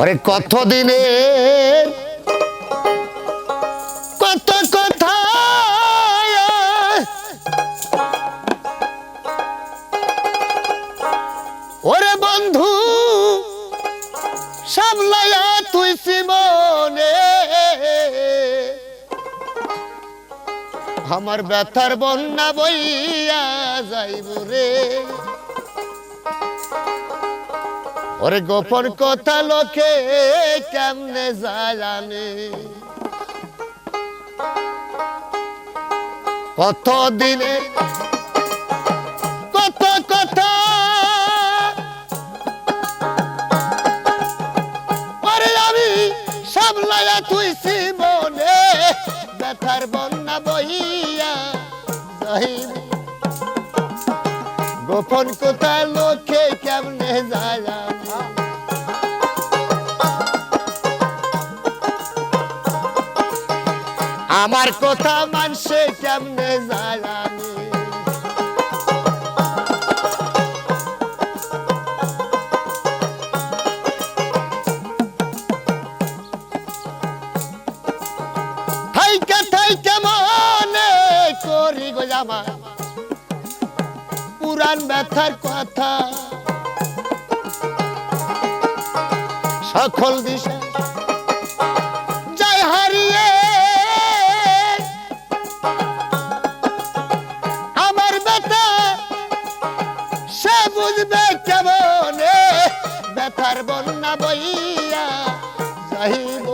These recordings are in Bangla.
ওরে কত দিনের কত কথা ওরে বন্ধু, সামলায়া তুই সিমনে। আমার ব্যথার বন্যা বইয়া যাইব রে। ওরে গোপন কথা লোকে কেমনে জানে? কত দিনে কত কথা? ওরে আমি সামলায়া তুই মনে ব্যথার বন্যা বইয়া যাইব গোপন কথা লোকে কেমনে জানে? আমার কথা মানছে কেমনে জানি থাইকা মনে পুরান ব্যথার কথা। সকল দিশা বন্যা বইয়া যাইব।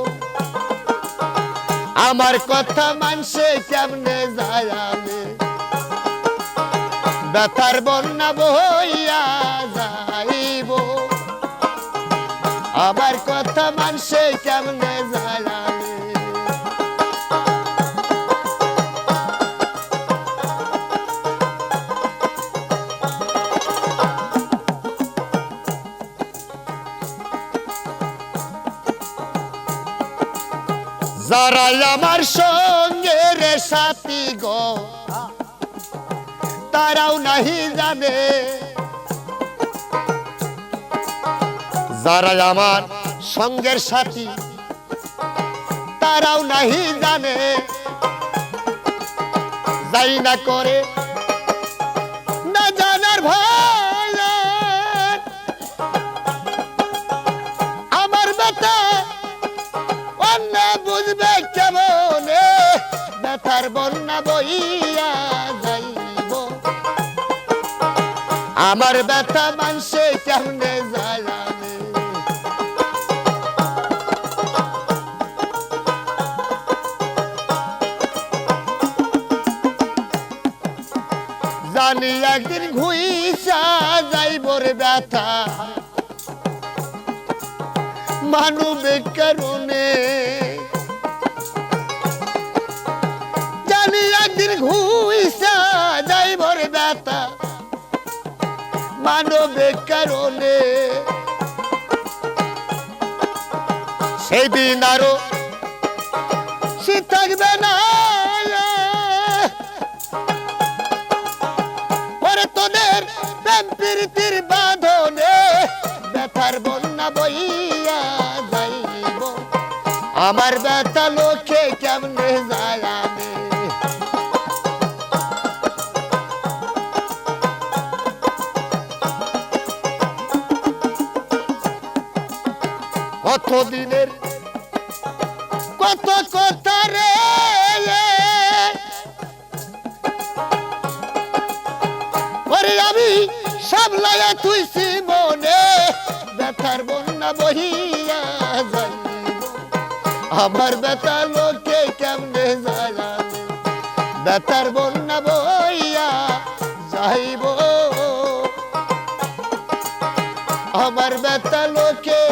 আমার কথা মানসে কেমনে যায় ব্যথার বন্যা বইয়া যাইব। আমার কথা মানসে কেমনে যায় যারা আমার সঙ্গে রে সাথী গো, তারাও নাহি জানে। যারা আমার সঙ্গের সাথী, তারাও নাহি জানে। যাই না করে আমার ব্যথা মানছে কেমনে জানে একদিন ঘুইসা যাইব রে ব্যথা। মানবের কারণে মানবের কারণে। আরও থাকবে না। পরে তোদের প্রীতির বাঁধনে ব্যথার বন্যা বইয়া যাইব। আমার ব্যথা লোকে কেমনে কত দিনের কত কথা রে আমি সামলায়া তুই মনে, ব্যথার বন্যা বহিয়া যাইব। আমার ব্যথা লোকে কেমনে জানাবে? ব্যথার বন্যা বইয়া যাইব। আমার ব্যথা লোকে